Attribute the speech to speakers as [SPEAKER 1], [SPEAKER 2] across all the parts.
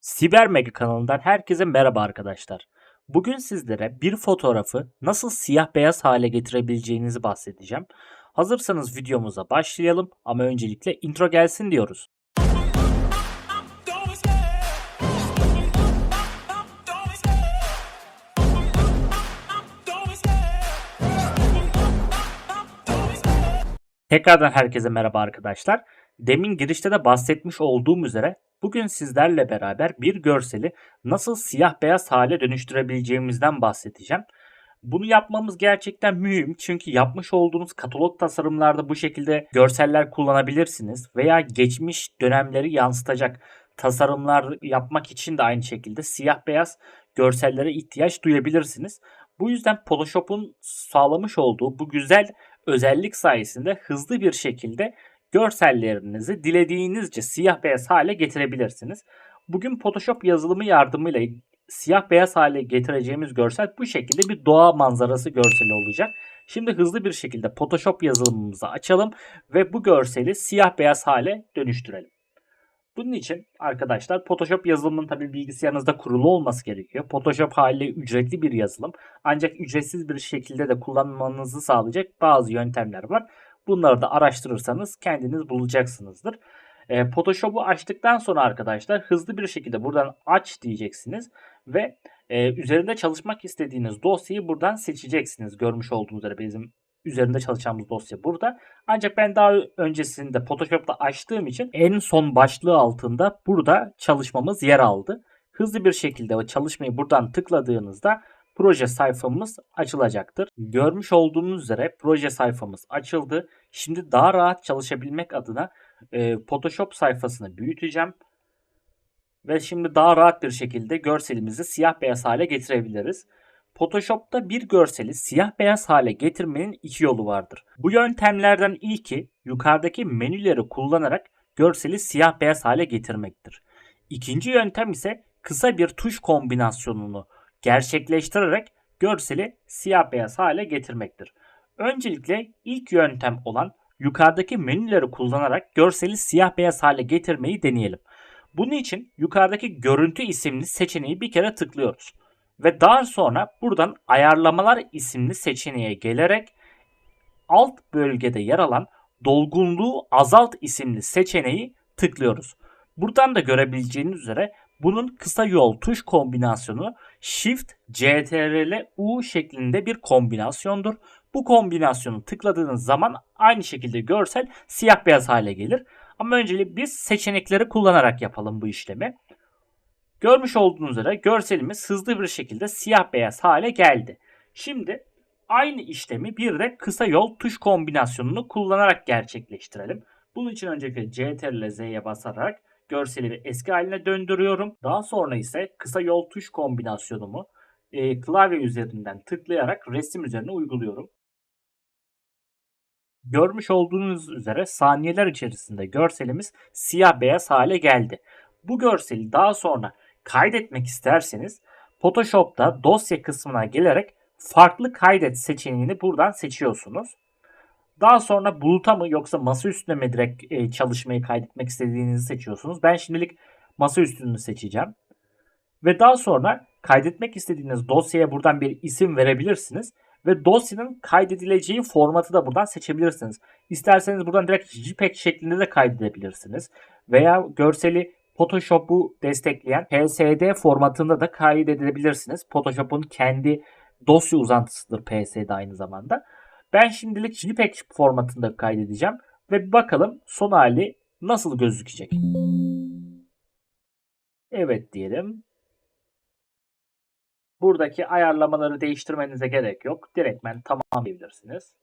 [SPEAKER 1] Siber Mega kanalından herkese merhaba arkadaşlar. Bugün sizlere bir fotoğrafı nasıl siyah beyaz hale getirebileceğinizi bahsedeceğim. Hazırsanız videomuza başlayalım ama öncelikle intro gelsin diyoruz. Tekrardan herkese merhaba arkadaşlar. Demin girişte de bahsetmiş olduğum üzere bugün sizlerle beraber bir görseli nasıl siyah beyaz hale dönüştürebileceğimizden bahsedeceğim. Bunu yapmamız gerçekten mühim çünkü yapmış olduğunuz katalog tasarımlarda bu şekilde görseller kullanabilirsiniz veya geçmiş dönemleri yansıtacak tasarımlar yapmak için de aynı şekilde siyah beyaz görsellere ihtiyaç duyabilirsiniz. Bu yüzden Photoshop'un sağlamış olduğu bu güzel özellik sayesinde hızlı bir şekilde görsellerinizi dilediğinizce siyah beyaz hale getirebilirsiniz. Bugün Photoshop yazılımı yardımıyla siyah beyaz hale getireceğimiz görsel bu şekilde bir doğa manzarası görseli olacak. Şimdi hızlı bir şekilde Photoshop yazılımımızı açalım ve bu görseli siyah beyaz hale dönüştürelim. Bunun için arkadaşlar Photoshop yazılımının tabi bilgisayarınızda kurulu olması gerekiyor. Photoshop hali ücretli bir yazılım. Ancak ücretsiz bir şekilde de kullanmanızı sağlayacak bazı yöntemler var. Bunları da araştırırsanız kendiniz bulacaksınızdır. E, Photoshop'u açtıktan sonra arkadaşlar hızlı bir şekilde buradan aç diyeceksiniz ve e, üzerinde çalışmak istediğiniz dosyayı buradan seçeceksiniz. Görmüş olduğunuz üzere bizim üzerinde çalışacağımız dosya burada. Ancak ben daha öncesinde Photoshop'ta açtığım için en son başlığı altında burada çalışmamız yer aldı. Hızlı bir şekilde çalışmayı buradan tıkladığınızda proje sayfamız açılacaktır. Görmüş olduğunuz üzere proje sayfamız açıldı. Şimdi daha rahat çalışabilmek adına e, Photoshop sayfasını büyüteceğim. Ve şimdi daha rahat bir şekilde görselimizi siyah beyaz hale getirebiliriz. Photoshop'ta bir görseli siyah beyaz hale getirmenin iki yolu vardır. Bu yöntemlerden ilki yukarıdaki menüleri kullanarak görseli siyah beyaz hale getirmektir. İkinci yöntem ise kısa bir tuş kombinasyonunu gerçekleştirerek görseli siyah beyaz hale getirmektir. Öncelikle ilk yöntem olan yukarıdaki menüleri kullanarak görseli siyah beyaz hale getirmeyi deneyelim. Bunun için yukarıdaki görüntü isimli seçeneği bir kere tıklıyoruz. Ve daha sonra buradan ayarlamalar isimli seçeneğe gelerek alt bölgede yer alan dolgunluğu azalt isimli seçeneği tıklıyoruz. Buradan da görebileceğiniz üzere bunun kısa yol tuş kombinasyonu Shift CTRL U şeklinde bir kombinasyondur. Bu kombinasyonu tıkladığınız zaman aynı şekilde görsel siyah beyaz hale gelir. Ama öncelikle biz seçenekleri kullanarak yapalım bu işlemi. Görmüş olduğunuz üzere görselimiz hızlı bir şekilde siyah beyaz hale geldi. Şimdi aynı işlemi bir de kısa yol tuş kombinasyonunu kullanarak gerçekleştirelim. Bunun için öncelikle CTRL Z'ye basarak görseli bir eski haline döndürüyorum. Daha sonra ise kısa yol tuş kombinasyonumu e, klavye üzerinden tıklayarak resim üzerine uyguluyorum. Görmüş olduğunuz üzere saniyeler içerisinde görselimiz siyah beyaz hale geldi. Bu görseli daha sonra kaydetmek isterseniz Photoshop'ta dosya kısmına gelerek farklı kaydet seçeneğini buradan seçiyorsunuz. Daha sonra buluta mı yoksa masa üstüne mi direkt e, çalışmayı kaydetmek istediğinizi seçiyorsunuz. Ben şimdilik masa üstünü seçeceğim. Ve daha sonra kaydetmek istediğiniz dosyaya buradan bir isim verebilirsiniz. Ve dosyanın kaydedileceği formatı da buradan seçebilirsiniz. İsterseniz buradan direkt JPEG şeklinde de kaydedebilirsiniz. Veya görseli Photoshop'u destekleyen PSD formatında da kaydedebilirsiniz. Photoshop'un kendi dosya uzantısıdır PSD aynı zamanda. Ben şimdilik JPEG formatında kaydedeceğim ve bakalım son hali nasıl gözükecek. Evet diyelim. Buradaki ayarlamaları değiştirmenize gerek yok. Direktmen tamam diyebilirsiniz.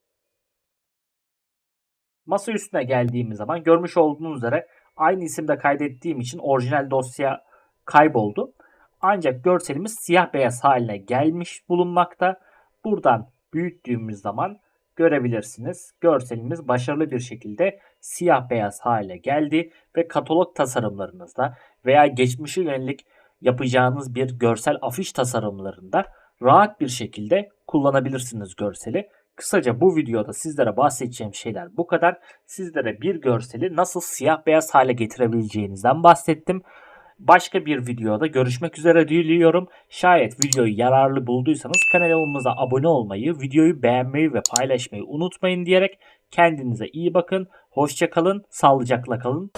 [SPEAKER 1] Masa üstüne geldiğimiz zaman görmüş olduğunuz üzere aynı isimde kaydettiğim için orijinal dosya kayboldu. Ancak görselimiz siyah beyaz haline gelmiş bulunmakta. Buradan büyüttüğümüz zaman görebilirsiniz. Görselimiz başarılı bir şekilde siyah beyaz hale geldi ve katalog tasarımlarınızda veya geçmişe yönelik yapacağınız bir görsel afiş tasarımlarında rahat bir şekilde kullanabilirsiniz görseli. Kısaca bu videoda sizlere bahsedeceğim şeyler bu kadar. Sizlere bir görseli nasıl siyah beyaz hale getirebileceğinizden bahsettim. Başka bir videoda görüşmek üzere diliyorum. Şayet videoyu yararlı bulduysanız kanalımıza abone olmayı, videoyu beğenmeyi ve paylaşmayı unutmayın diyerek kendinize iyi bakın. Hoşça kalın, sağlıcakla kalın.